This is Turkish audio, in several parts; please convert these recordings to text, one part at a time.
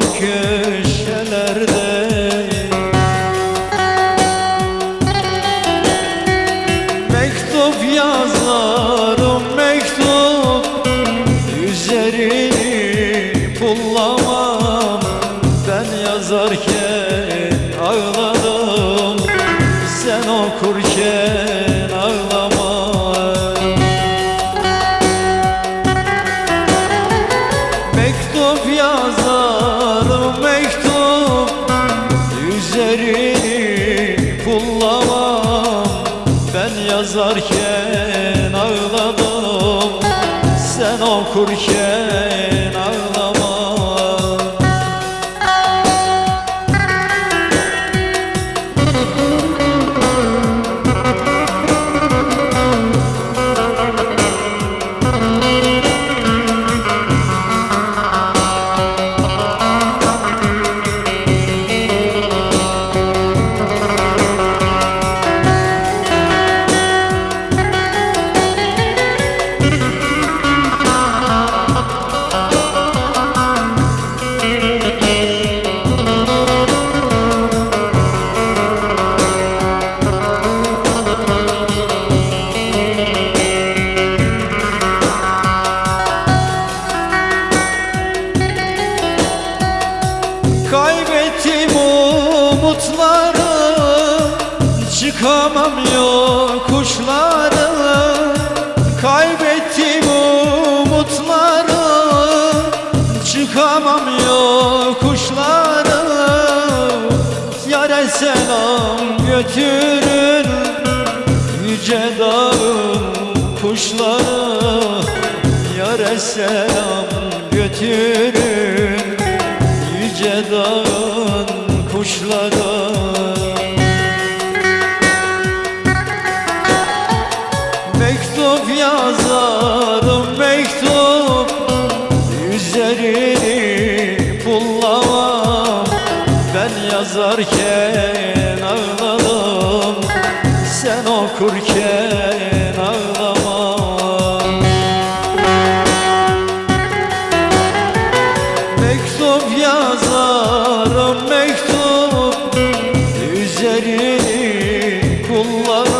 Kaldım köşelerde. Mektup yazarım mektup. Üzerini yazarken ağladım. Sen okurken Çıkamam yokuşları Kaybettim umutları. Çıkamam yokuşları Yare selam götürün Yüce dağın kuşları. Yare selam götürün Yüce dağın kuşları yazarken ağladım Sen okurken ağlama. Mektup yazarım mektup Üzerini kullanam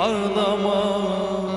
ağlama